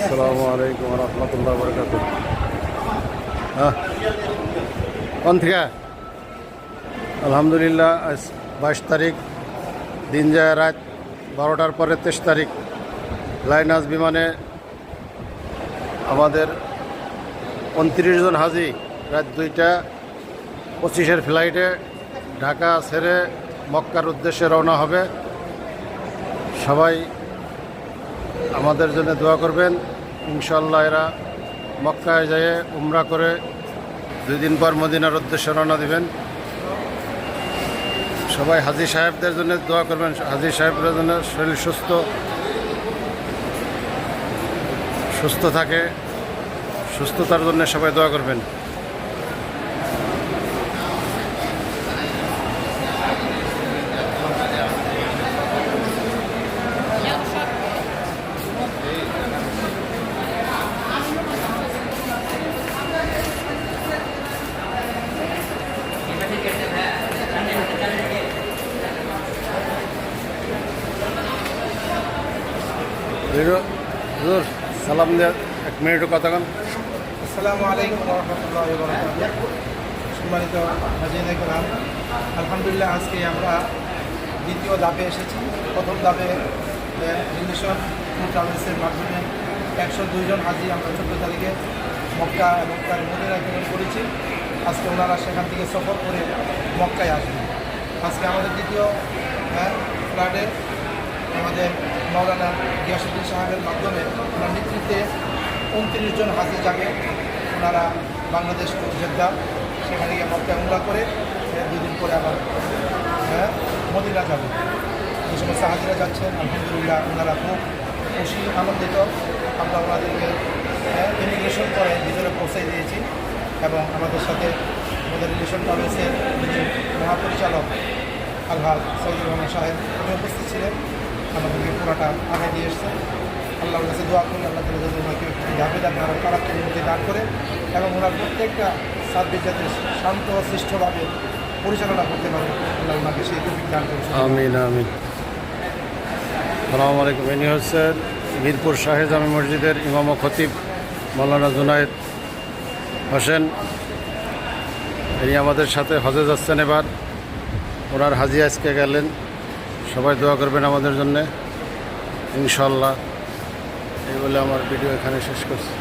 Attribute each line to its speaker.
Speaker 1: আসসালামু আলাইকুম রহমতুল্লাহ বরকাত হ্যাঁ। কোন থেকে? আলহামদুলিল্লাহ, আজ বাইশ তারিখ, দিন যায় রাত বারোটার পরে তেইশ তারিখ। লাইনাস বিমানে আমাদের উনত্রিশ জন হাজি রাত দুইটা, পঁচিশের ফ্লাইটে ঢাকা ছেড়ে মক্কার উদ্দেশ্যে রওনা হবে। সবাই আমাদের জন্য দোয়া করবেন। ইনশাল্লাহ এরা মক্কায় যেয়ে উমরা করে দুই দিন পর মদিনার উদ্দেশ্যে রওনা দিবেন। সবাই হাজি সাহেবদের জন্য দোয়া করবেন। হাজি সাহেবদের জন্য শরীর সুস্থ সুস্থ থাকে, সুস্থতার জন্য সবাই দোয়া করবেন। সালাম এক মিনিট কথা কন।
Speaker 2: আলহামদুলিল্লাহ আজকে আমরা দ্বিতীয় ধাপে এসেছি। প্রথম ধাপে ট্যুর ট্রাভেলসের মাধ্যমে একশো দুইজন হাজি আমরা চোদ্দ তারিখে মক্কা এবং তার মদিনা গমন করেছি। আজকে ওনারা সেখান থেকে সফর করে মক্কায় আসবেন। আজকে আমাদের দ্বিতীয় ফ্লাইটে আমাদের মৌলানা গিয়াসুদ্দিন সাহেবের মাধ্যমে ওনার নেতৃত্বে উনত্রিশ জন হাজি যাবে। ওনারা বাংলাদেশ জেদ্দা সেখানে গিয়ে মক্কা উমরা করে দুদিন পরে আবার হ্যাঁ, মদিনা যাবে। যে সমস্ত হাজিরা যাচ্ছেন আলহামদুলিল্লাহ ওনারা খুব খুশি আনন্দিত। আমরা ওনাদেরকে ইমিগ্রেশন করে ভিতরে পৌঁছে দিয়েছি এবং আমাদের সাথে আমাদের রিলেশন যিনি মহাপরিচালক আলহাজ সৈয়দ রহমান সাহেব উনি উপস্থিত ছিলেন। আমাদেরকে পুরাটা আগে দিয়ে এসছেন আল্লাহর কাছে দোয়া করি আল্লাহ তালা যাতে ওনাকে ধাপে ধাপে আরও তাড়াতাড়ির মধ্যে দান করে এবং ওনার প্রত্যেকটা সার্ভিস যাতে শান্ত সৃষ্টভাবে পরিচালনা করতে পারে, আল্লাহ ওনাকে সেই তফিক দান
Speaker 1: আমিন আমিন। সালাম আলাইকুম ইনি হচ্ছেন মিরপুর শাহে জামে মসজিদের ইমাম খতিব মৌলানা জুনায়েদ হোসেন। ইনি আমাদের সাথে হজে যাচ্ছেন এবার, ওনার হাজি আজকে গেলেন। সবাই দোয়া করবেন আমাদের জন্যে। ইনশাল্লাহ। এই বলে আমার ভিডিও এখানে শেষ করছি।